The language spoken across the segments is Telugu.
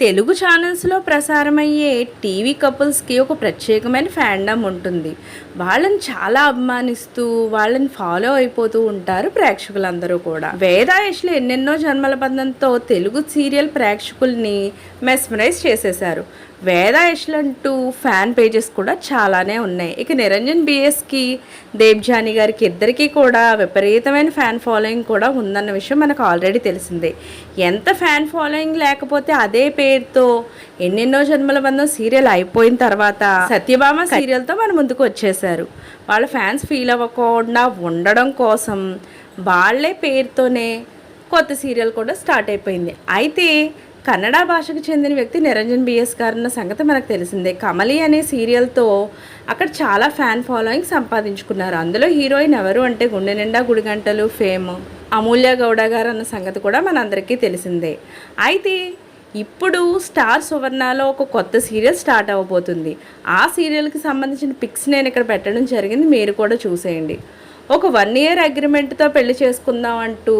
తెలుగు ఛానల్స్లో ప్రసారమయ్యే టీవీ కపుల్స్కి ఒక ప్రత్యేకమైన ఫ్యాండమ్ ఉంటుంది. వాళ్ళని చాలా అభిమానిస్తూ వాళ్ళని ఫాలో అయిపోతూ ఉంటారు ప్రేక్షకులందరూ కూడా. వేదాయష్లు ఎన్నెన్నో జన్మల బంధంతో తెలుగు సీరియల్ ప్రేక్షకుల్ని మెస్మరైజ్ చేసేశారు. వేదాయష్లు అంటూ ఫ్యాన్ పేజెస్ కూడా చాలానే ఉన్నాయి. ఇక నిరంజన్ బిఎస్కి దేవ్జాని గారికి ఇద్దరికీ కూడా విపరీతమైన ఫ్యాన్ ఫాలోయింగ్ కూడా ఉందన్న విషయం మనకు ఆల్రెడీ తెలిసిందే. ఎంత ఫ్యాన్ ఫాలోయింగ్ లేకపోతే అదే పేరుతో ఎన్నెన్నో జన్మల బంధం సీరియల్ అయిపోయిన తర్వాత సత్యభామ సీరియల్తో మన ముందుకు వచ్చేసారు వాళ్ళ ఫ్యాన్స్ ఫీల్ అవ్వకుండా ఉండడం కోసం వాళ్ళే పేరుతోనే కొత్త సీరియల్ కూడా స్టార్ట్ అయిపోయింది. అయితే కన్నడ భాషకు చెందిన వ్యక్తి నిరంజన్ బిఎస్ గారు అన్న సంగతి మనకు తెలిసిందే. కమలి అనే సీరియల్తో అక్కడ చాలా ఫ్యాన్ ఫాలోయింగ్ సంపాదించుకున్నారు. అందులో హీరోయిన్ ఎవరు అంటే గుండె నిండా గుడిగంటలు ఫేమ్ అమూల్య గౌడ గారు అన్న సంగతి కూడా మనందరికీ తెలిసిందే. అయితే ఇప్పుడు స్టార్ సువర్ణలో ఒక కొత్త సీరియల్ స్టార్ట్ అవ్వబోతుంది ఆ సీరియల్కి సంబంధించిన పిక్స్ నేను ఇక్కడ పెట్టడం జరిగింది. మీరు కూడా చూసేయండి. ఒక వన్ ఇయర్ అగ్రిమెంట్తో పెళ్ళి చేసుకుందాం అంటూ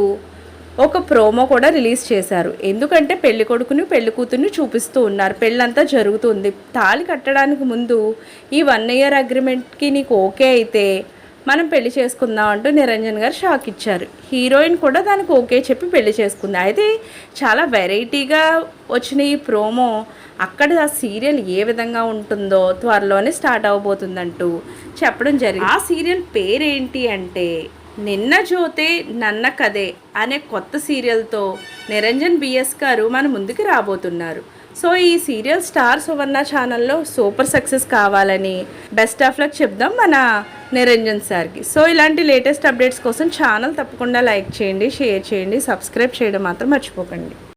ఒక ప్రోమో కూడా రిలీజ్ చేశారు. ఎందుకంటే పెళ్ళి కొడుకుని పెళ్ళి కూతుర్ని చూపిస్తూ ఉన్నారు. పెళ్ళంతా జరుగుతుంది. తాళి కట్టడానికి ముందు ఈ వన్ ఇయర్ అగ్రిమెంట్కి నీకు ఓకే అయితే మనం పెళ్ళి చేసుకుందాం అంటూ నిరంజన్ గారు షాక్ ఇచ్చారు. హీరోయిన్ కూడా దానికి ఓకే చెప్పి పెళ్ళి చేసుకుంది. అయితే చాలా వెరైటీగా వచ్చిన ఈ ప్రోమో అక్కడ ఆ సీరియల్ ఏ విధంగా ఉంటుందో త్వరలోనే స్టార్ట్ అవబోతుందంటూ చెప్పడం జరిగింది. ఆ సీరియల్ పేరేంటి అంటే నిన్న జ్యోతే నన్న కదే అనే కొత్త సీరియల్తో నిరంజన్ బిఎస్ గారు మన ముందుకు రాబోతున్నారు. సో ఈ సీరియల్ స్టార్ సువర్ణ ఛానల్లో సూపర్ సక్సెస్ కావాలని బెస్ట్ ఆఫ్ లక్ చెప్దాం మన నిరంజన్ సార్కి. సో ఇలాంటి లేటెస్ట్ అప్డేట్స్ కోసం ఛానల్ తప్పకుండా లైక్ చేయండి షేర్ చేయండి సబ్స్క్రైబ్ చేయడం మాత్రం మర్చిపోకండి.